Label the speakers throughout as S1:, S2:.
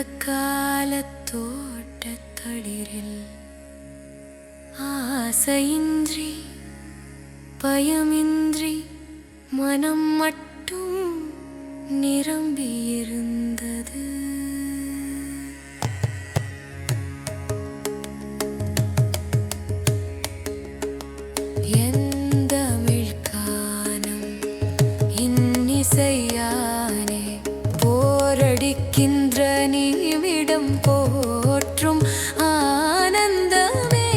S1: காலத்தோட்டத்தளிரில் ஆசையின்றி பயமின்றி மனம் மட்டும் நிரம்பியிருந்த போற்றும் ஆனந்தமே.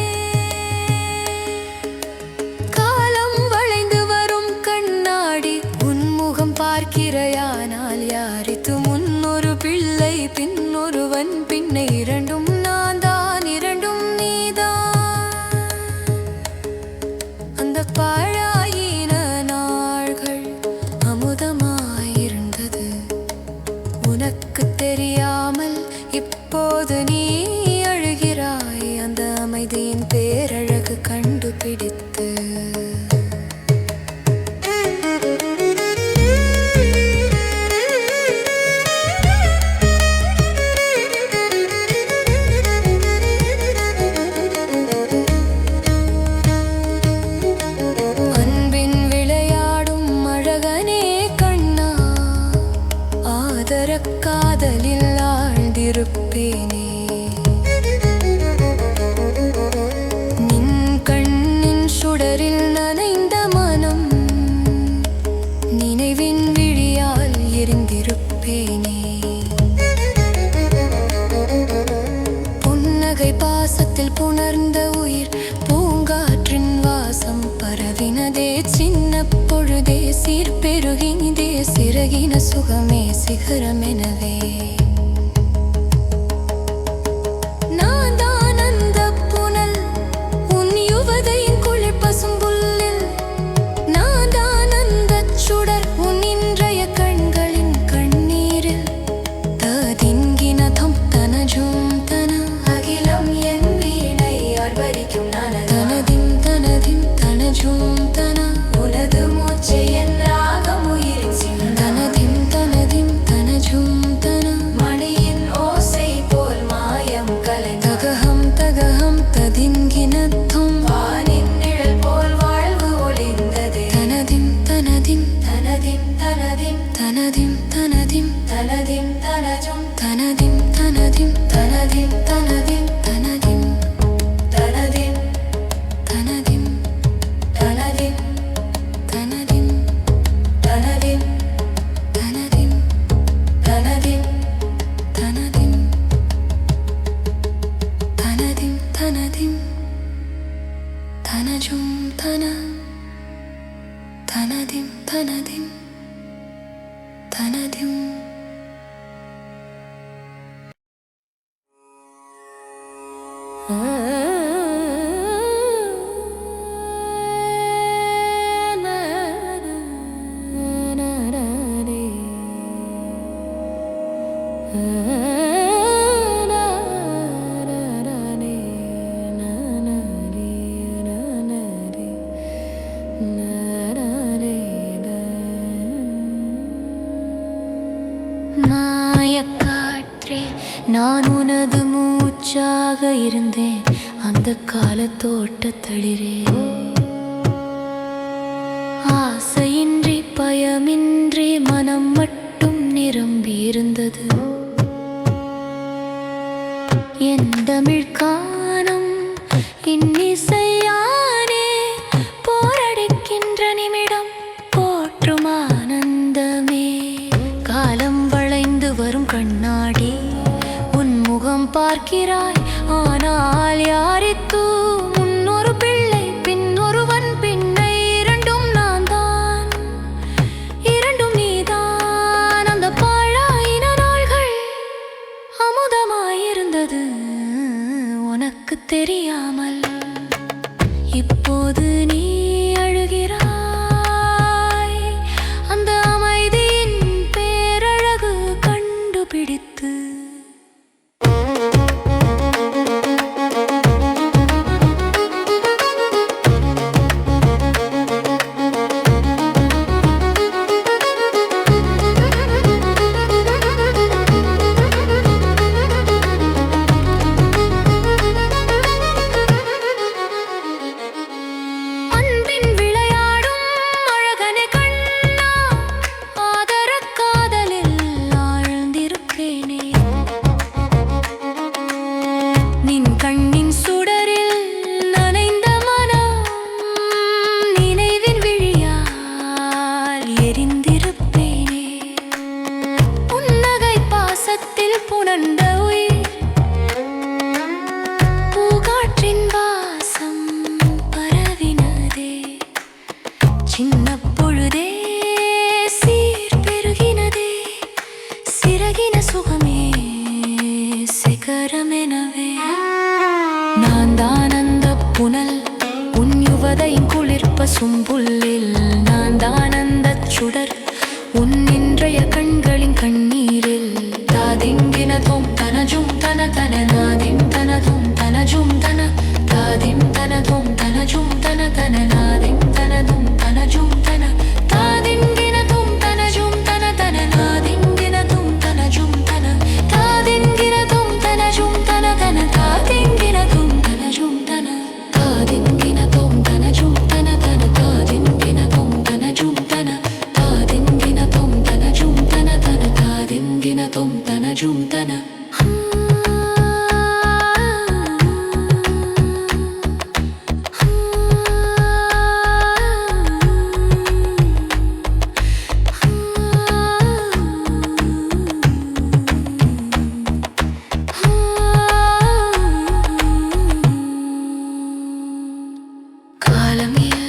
S1: காலம் வளைந்து வரும் கண்ணாடி உன்முகம் பார்க்கிறையானால் யாரித்து முன்னொரு பிள்ளை பின்னொருவன் பின்னை இரண்டும் நான் தான் இரண்டும் நீதான். அந்த பாழாயின உனக்கு தெரியாமல் இப்போது நீ அழுகிறாய். அந்த அமைதியின் பேரழகு கண்டுபிடித்து. காதலில் விளையாடும் அழகனே நின் கண்ணின் சுடரில் நனைந்த மனம் நினைவின் விழியால் எரிந்திருப்பேனே. புன்னகை பாசத்தில் புணர்ந்த உயிர் பூங்காற்றின் வாசம் பரவினதே. சின்ன பொழுதே சிறகின சுகமே சிகரமெனவே. അനധിം Mm-hmm. மாயக்காற்றே நான் உனது மூச்சாக இருந்தேன். அந்த கால தோட்டத்தளிரே நிராய் முழுவதையும் குளிர்ப்ப சும்புல்லில் நான் தான் அந்த சுடர். உன் இன்றைய கண்களின் கண்ணீரில் தாதிங்கினதும் தனஜும் தன தன நாதிம் தனதும் தனஜும் தன தாதிம் தனதும் walang iyan